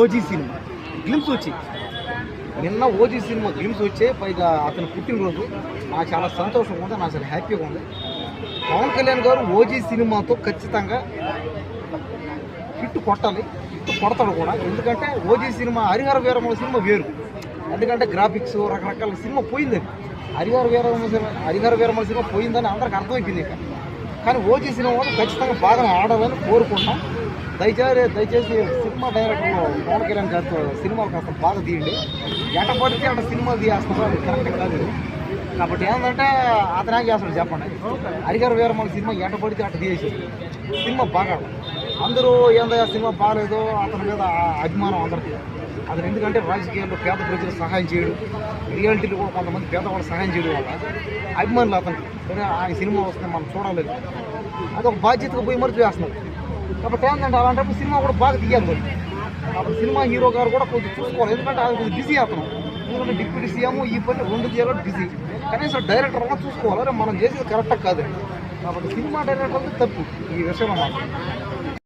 OG cinema. Glimpse వచ్చి. నిన్న OG cinema glimpse వచ్చే పైగా అతను పుట్టినరోజు. నాకు చాలా సంతోషంగా ఉంది నాకు చాలా హ్యాపీగా ఉంది. పవన్ కళ్యాణ్ గారు ఓజీ సినిమాతో ఖచ్చితంగా హిట్ కొట్టాలి హిట్ కొడతాడు కూడా. ఎందుకంటే OG cinema Harihara Veeramma cinema వేరు. ఎందుకంటే గ్రాఫిక్స్ రకరకాల సినిమా పోయింది అది. హరిహర వీరమ్మ సినిమా హరిహర వీరమ్మ సినిమా పోయిందని అందరికి అర్థమైపోయింది ఇక. కానీ ఓజీ సినిమా వాళ్ళు ఖచ్చితంగా బాగా ఆడాలని కోరుకుంటాం. దయచేసి దయచేసి సినిమా డైరెక్టర్ పవన్ కళ్యాణ్ గారితో సినిమాలు కాస్త బాగా తీయండి. ఎట పడితే అక్కడ సినిమాలు తీయాల్సిన కరెక్ట్ కాదు. కాబట్టి ఏంటంటే అతను ఏం చేస్తాడు చెప్పండి. హరిగారు వేరే మన సినిమా ఎట పడితే అటు తీసేసి సినిమా బాగా. అందరూ ఏందయ్యా సినిమా బాగాలేదు అతని మీద ఆ అభిమానం అందరికీ. అతను ఎందుకంటే రాజకీయాల్లో పేద ప్రజలకు సహాయం చేయడు. రియాలిటీలో కూడా కొంతమంది పేదవాళ్ళు సహాయం చేయడం వల్ల అభిమానులు అతనికి. ఆయన సినిమా వస్తే మనం చూడలేదు. అది ఒక బాధ్యతగా పోయి మరి చేస్తున్నారు కాబట్టి ఏంటంటే అలాంటప్పుడు సినిమా కూడా బాగా తీయాలి అప్పుడు సినిమా హీరో గారు కూడా కొంచెం చూసుకోవాలి. ఎందుకంటే అది కొంచెం బిజీ అతను. ఎందుకంటే డిప్యూటీ సీఎం ఈ పని రెండు చేయాలి బిజీ. కనీసం డైరెక్టర్ కూడా చూసుకోవాలి. మనం చేసేది కరెక్ట్ కాదు. కాబట్టి సినిమా డైరెక్టర్ తప్పు. ఈ విషయంలో మాత్రం.